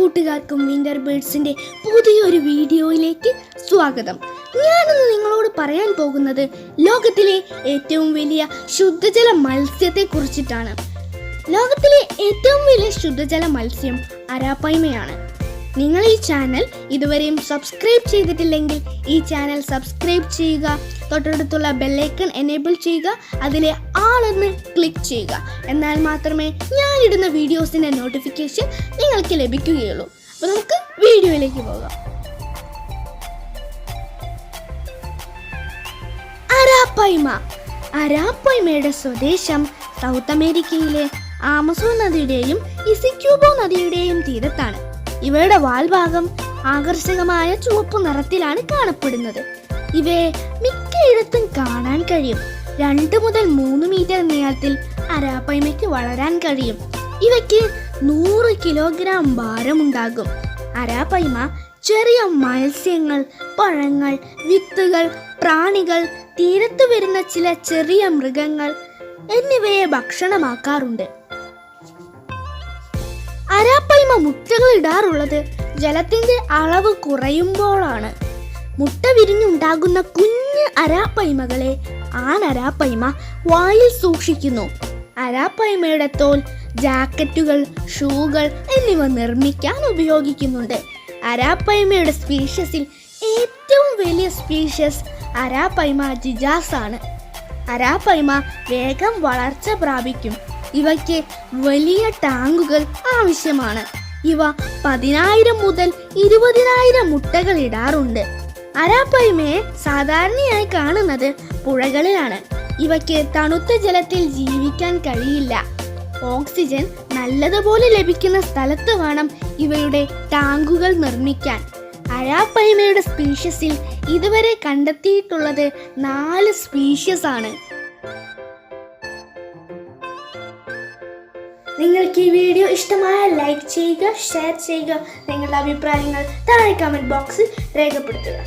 കൂട്ടുകാർക്കും വിന്റർ ബേഡ്സിന്റെ പുതിയൊരു വീഡിയോയിലേക്ക് സ്വാഗതം. ഞാനിന്ന് നിങ്ങളോട് പറയാൻ പോകുന്നത് ലോകത്തിലെ ഏറ്റവും വലിയ ശുദ്ധജല മത്സ്യത്തെ കുറിച്ചിട്ടാണ്. ലോകത്തിലെ ഏറ്റവും വലിയ ശുദ്ധജല മത്സ്യം അരാപ്പൈമയാണ്. നിങ്ങൾ ഈ ചാനൽ ഇതുവരെയും സബ്സ്ക്രൈബ് ചെയ്തിട്ടില്ലെങ്കിൽ ഈ ചാനൽ സബ്സ്ക്രൈബ് ചെയ്യുക. തൊട്ടടുത്തുള്ള ബെല്ലൈക്കൺ എനേബിൾ ചെയ്യുക. അതിലെ ആളെന്ന് ക്ലിക്ക് ചെയ്യുക. എന്നാൽ മാത്രമേ ഞാൻ ഇടുന്ന വീഡിയോസിന്റെ നോട്ടിഫിക്കേഷൻ നിങ്ങൾക്ക് ലഭിക്കുകയുള്ളൂ. അപ്പോൾ നമുക്ക് വീഡിയോയിലേക്ക് പോകാം. അരാപ്പൈമ. അരാപ്പൈമയുടെ സ്വദേശം സൗത്ത് അമേരിക്കയിലെ ആമസോൺ നദിയുടെയും ഇസിക്യൂബോ നദിയുടെയും തീരത്താണ്. ഇവയുടെ വാൽഭാഗം ആകർഷകമായ ചുവപ്പ് നിറത്തിലാണ് കാണപ്പെടുന്നത്. ഇവയെ മിക്കയിടത്തും കാണാൻ കഴിയും. രണ്ട് മുതൽ മൂന്ന് മീറ്റർ നീളത്തിൽ അരാപ്പൈമയ്ക്ക് വളരാൻ കഴിയും. ഇവയ്ക്ക് നൂറ് കിലോഗ്രാം ഭാരമുണ്ടാകും. അരാപ്പൈമ ചെറിയ മത്സ്യങ്ങൾ പഴങ്ങൾ വിത്തുകൾ പ്രാണികൾ തീരത്ത് വരുന്ന ചില ചെറിയ മൃഗങ്ങൾ എന്നിവയെ ഭക്ഷണമാക്കാറുണ്ട്. അരാപ്പൈമ മുട്ടകൾ ഇടാറുള്ളത് ജലത്തിന്റെ അളവ് കുറയുമ്പോഴാണ്. മുട്ട വിരിഞ്ഞുണ്ടാകുന്ന കുഞ്ഞ് അരാപ്പൈമകളെ ആണരാപ്പൈമ വായിൽ സൂക്ഷിക്കുന്നു. അരാപ്പൈമയുടെ തോൽ ജാക്കറ്റുകൾ ഷൂകൾ എന്നിവ നിർമ്മിക്കാൻ ഉപയോഗിക്കുന്നുണ്ട്. അരാപ്പൈമയുടെ സ്പീഷ്യസിൽ ഏറ്റവും വലിയ സ്പീഷ്യസ് അരാപ്പൈമ ജിജാസ് ആണ് അരാപ്പൈമ വേഗം വളർച്ച പ്രാപിക്കും. ഇവയ്ക്ക് വലിയ ടാങ്കുകൾ ആവശ്യമാണ്. ഇവ പതിനായിരം മുതൽ ഇരുപതിനായിരം മുട്ടകൾ ഇടാറുണ്ട്. അരാപ്പൈമയെ സാധാരണയായി കാണുന്നത് പുഴകളിലാണ്. ഇവയ്ക്ക് തണുത്ത ജലത്തിൽ ജീവിക്കാൻ കഴിയില്ല. ഓക്സിജൻ നല്ലതുപോലെ ലഭിക്കുന്ന സ്ഥലത്ത് വേണം ഇവയുടെ ടാങ്കുകൾ നിർമ്മിക്കാൻ. അരാപ്പൈമയുടെ സ്പീഷ്യസിൽ ഇതുവരെ കണ്ടെത്തിയിട്ടുള്ളത് നാല് സ്പീഷ്യസ് ആണ് നിങ്ങൾക്ക് ഈ വീഡിയോ ഇഷ്ടമായ ലൈക്ക് ചെയ്യുക ഷെയർ ചെയ്യുക നിങ്ങളുടെ അഭിപ്രായങ്ങൾ താഴെ കമന്റ് ബോക്സിൽ രേഖപ്പെടുത്തുക.